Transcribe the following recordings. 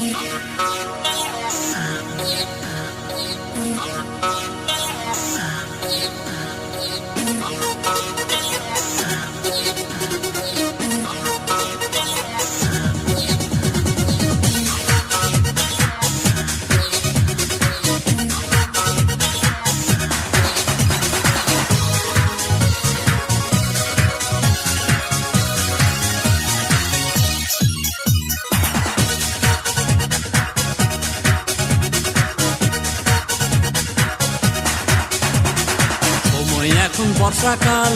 Oh, এখন বর্ষাকাল।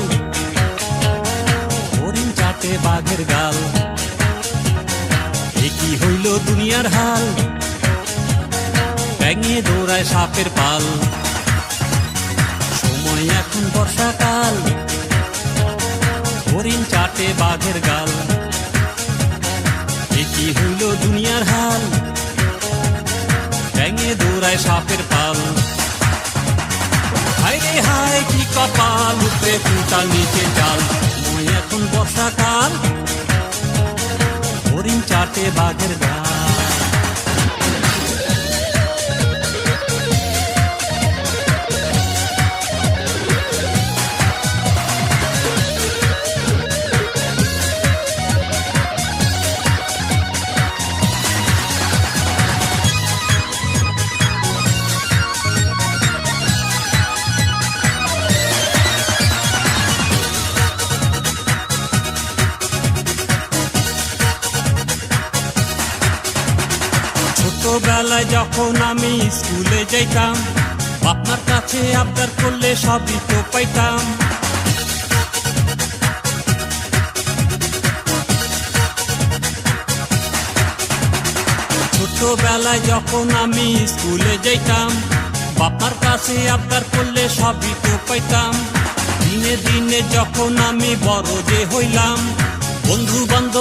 হরিণ চাটে বাঘের গাল। কি হইল দুনিয়ার হাল? ব্যাঙে দৌড়ায় সাপের পাল। সময় এখন বর্ষাকাল। হরিণ চাটে বাঘের গাল। কি হইল দুনিয়ার হাল? ব্যাঙে দৌড়ায় সাপের পাল। হায় হায় কি কপাল, উপরে কুটাল নিচে চাল। মই এখন বর্ষাকাল। হরিণ চাটে বাঘের গাল ছোটবেলায় যখন আমি স্কুলে যাইতাম, আপনার কাছে আবদার করলে সবই তো পাইতাম। ছোটবেলায় যখন আমি স্কুলে যাইতাম বাপার কাছে আবদার করলে সবই তো পাইতাম। দিনে দিনে যখন আমি বড় যে হইলাম বন্ধু বান্ধব